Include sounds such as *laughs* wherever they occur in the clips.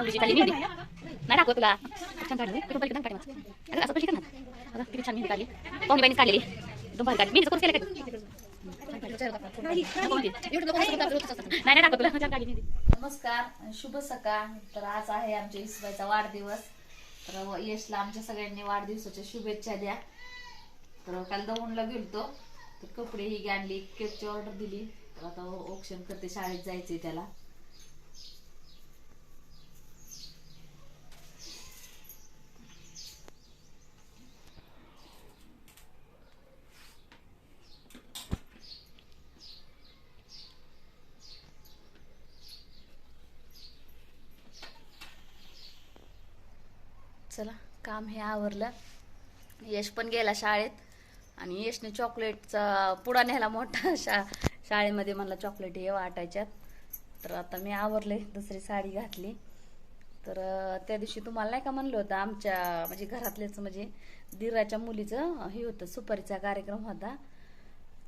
नवरीची मेहंदी नाही दाखव तुला छान काढली पलीकडे अगं असं किती छान मेहंदी काढली पाहुणे बाईनीच काढलेली काढली कोर्स केला नाही दाखव तुला छान काढली नमस्कार शुभ सकाळ. तर आज आहे आमच्या इसबाईचा वाढदिवस. तर यशला आमच्या सगळ्यांनी वाढदिवसाच्या शुभेच्छा द्या. तर काल दौंडला गेलतो. तर कपडे ही आणली केकची ऑर्डर दिली. तर आता ऑप्शन करते शाळेत जायचंय त्याला. चला काम हे आवरलं. यश पण गेला शाळेत. आणि यशने चॉकलेटचा पुडा न्यायला मोठा *laughs* शा शाळेमध्ये मला चॉकलेट हे वाटायच्यात. तर आता मी आवरले दुसरी साडी घातली. तर त्या दिवशी तुम्हाला नाही का म्हणलं होतं आमच्या म्हणजे घरातलेच म्हणजे दिराच्या मुलीचं हे होतं सुपारीचा कार्यक्रम होता.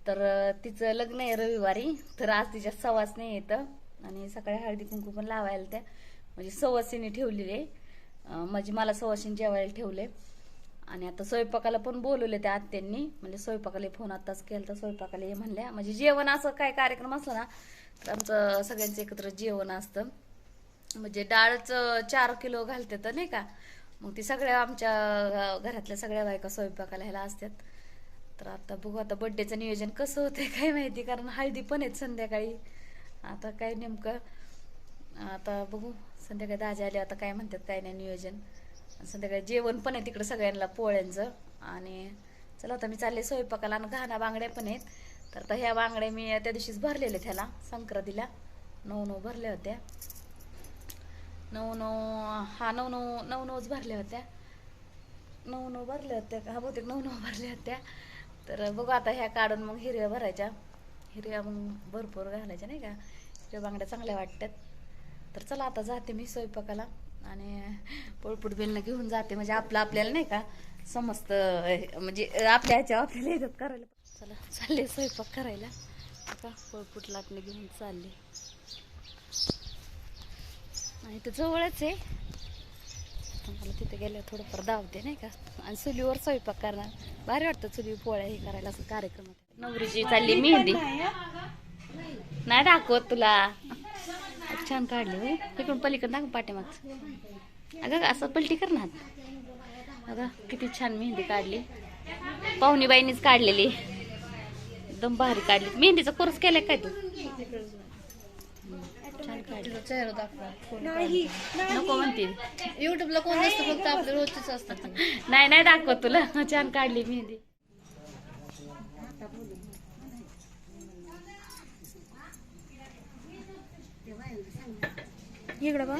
तर तिचं लग्न आहे रविवारी. तर आज तिच्या सवास नाही येतं आणि सकाळी हळदी कुंकू पण लावायला त्या. म्हणजे सवासीने ठेवलेली आहे. म्हणजे मला सवाशीन जेवायला ठेवले. आणि आता स्वयंपाकाला पण बोलवले त्या आत्यांनी. म्हणजे स्वयंपाकाला फोन आत्ताच केला तर स्वयंपाकाला हे म्हणल्या. म्हणजे जेवण असं काय कार्यक्रम असला ना तर आमचं सगळ्यांचं एकत्र जेवण असतं. म्हणजे डाळच चार किलो घालते तर नाही का? मग ती सगळ्या आमच्या घरातल्या सगळ्या बायका स्वयंपाकाला ह्याला असतात. तर आता बघू आता बड्डेचं नियोजन कसं होतंय काय माहिती? कारण हळदी पण आहेत संध्याकाळी. आता काय नेमकं? आता बघू. संध्याकाळी दाजी आले आता काय म्हणतात काय नाही नियोजन. संध्याकाळी जेवण पण आहे तिकडं सगळ्यांना पोळ्यांचं. आणि चला आता मी चालले स्वयंपाकाला आणि घाणा बांगड्या पण आहेत. तर आता ह्या बांगड्या मी त्या दिवशीच भरलेल्या त्याला संक्रांतीला. नऊ नऊ भरल्या होत्या. नऊ नऊ हा नऊ नऊ नऊ नऊच भरल्या होत्या. नऊ नऊ भरल्या होत्या हा बहुतेक नऊ नऊ भरल्या होत्या. तर बघू आता ह्या काढून मग हिरव्या भरायच्या. हिरव्या मग भरपूर घालायच्या नाही का? हिरव्या बांगड्या चांगल्या वाटतात. तर चला आता जाते मी स्वयंपाकाला आणि पोळपुट बेलनं घेऊन जाते. म्हणजे आपलं आपल्याला नाही का समजत म्हणजे आपल्या ह्याच्या आपल्याला येतात करायला. चला चालले स्वयंपाक करायला. का पोळपुट लाटणे घेऊन चालले. आणि तर जवळच आहे. मला तिथे गेल्यावर थोडंफार धावते नाही का. आणि चुलीवर स्वयंपाक करणार. भारी वाटतं चुली पोळ्या हे करायला असं कार्यक्रम नवरीची चालली मेहंदी. नाही दाखवत तुला. छान काढली होय तिकडून पलीकडे दाखव पाठीमाग अगं असं पलटी कर ना अगं किती छान मेहंदी काढली. पाहुणी बाईनीच काढलेली. एकदम भारी काढली. मेहंदीचा कोर्स केलाय काय तू? छान काढली. चेहरा दाखवा. नको म्हणते युट्यूबला कोण नसतं फक्त आपले रोजचेच असतात. *laughs* नाही नाही दाखवत तुला. छान काढली मेहंदी. इकडं बघ.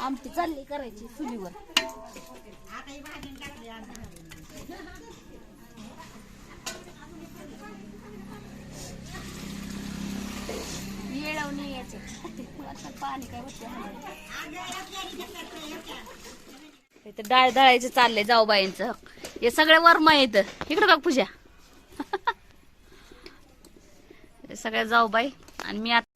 आमटी चालली करायची चुलीवर. येळवणी यायचं. पाणी काय होते? डाळ दळायचं चाललंय जाऊबाईंच हे सगळे वर्मा येत इकडं बघ पूजा. *laughs* हे सगळ्या जाऊ बाई. आणि मी आता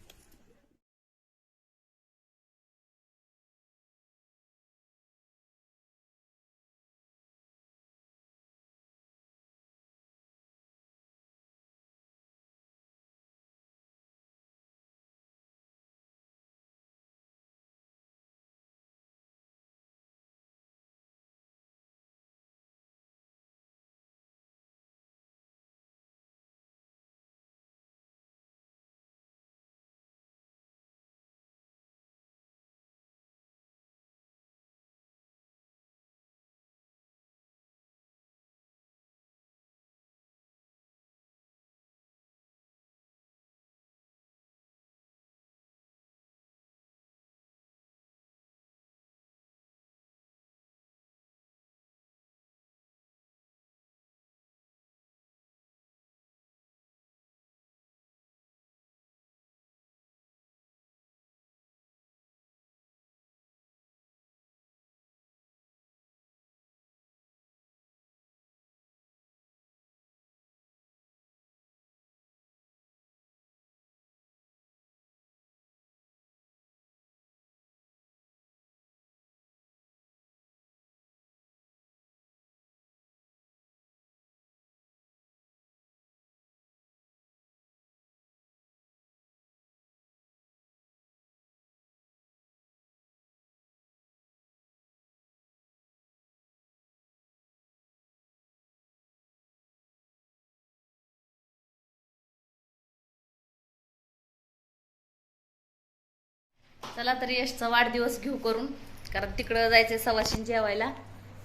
चला तर यशचा वाढदिवस घेऊ करून. कारण तिकडं जायचंय सवासीन जेवायला.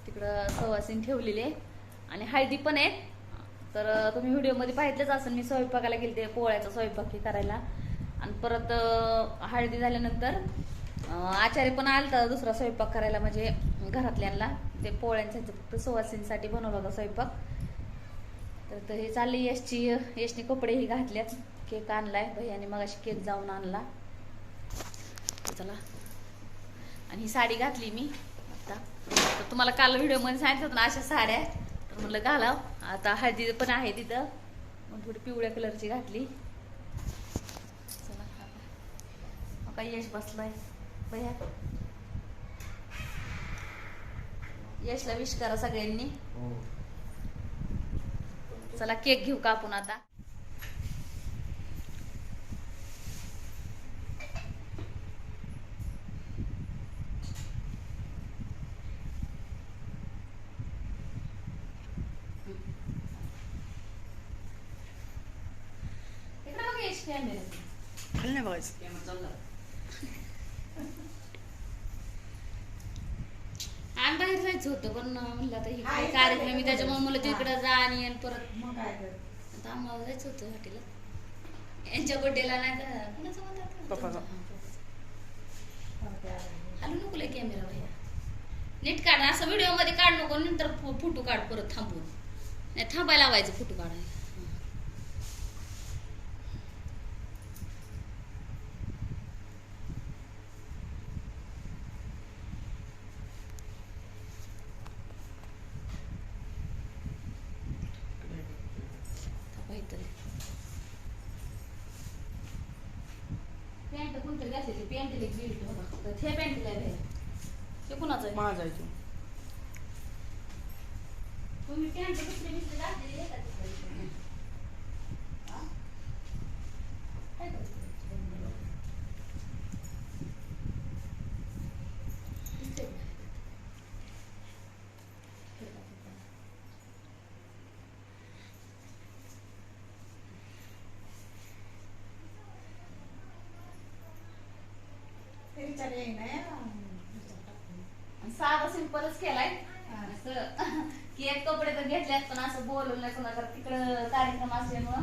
तिकडं सवासीन ठेवलेली आहे. आणि हळदी पण आहे. तर तुम्ही व्हिडिओमध्ये पाहितलंच असेल मी स्वयंपाकाला गेलते पोळ्याचा स्वयंपाक हे करायला. आणि परत हळदी झाल्यानंतर आचार्य पण आलता दुसरा स्वयंपाक करायला म्हणजे घरातल्यांना. ते पोळ्यांचा फक्त सुवासींसाठी बनवला होता स्वयंपाक. तर तर हे चालली यशची यशने कपडेही घातल्यात. केक आणलाय. भैयाने मग केक जाऊन आणला. चला. आणि ही साडी घातली मी आता. तर तुम्हाला काल व्हिडिओमध्ये सांगितलं होतं ना अशा साड्या तर म्हटलं घालाव. आता हळदी पण आहे तिथं. मग थोडी पिवळ्या कलरची घातली. चला काही यश बसलाय. भैया यशला विश करा सगळ्यांनी. चला केक घेऊ का आपण आता? खाली नाही बघायचं आम्ही बाहेर जायचं होतं पण म्हणलं आता हे काय कार्यक्रम आहे त्याच्यामुळे मला तिकडे जा आणि आणि परत. आता आम्हाला जायचं होतं हॉटेलला. यांच्या बर्थडेला नाही का? कुणाचं म्हणतात पप्पाचा. हॅलो नको लय कॅमेरा भैया नीट काढ असं व्हिडिओमध्ये काढ नको नंतर फोटो काढ परत थांबून. नाही थांबायला लावायचं फोटो काढायला थांबा इथं. पॅन्ट एक बिल्ट बघा तर ते पॅन्टला ते कुणाचं आहे माझा आहे तुम्ही पॅन्ट दुसरी बिसरी घातलेली आहे का तिकडे? हा? काय करते? दिसतंय का? आणि साधा सिंपलच केलाय. असं *laughs* की एक कपडे तर घेतल्यात पण असं बोलवलं कोणाकडे तिकडं कार्यक्रम असल्यामुळं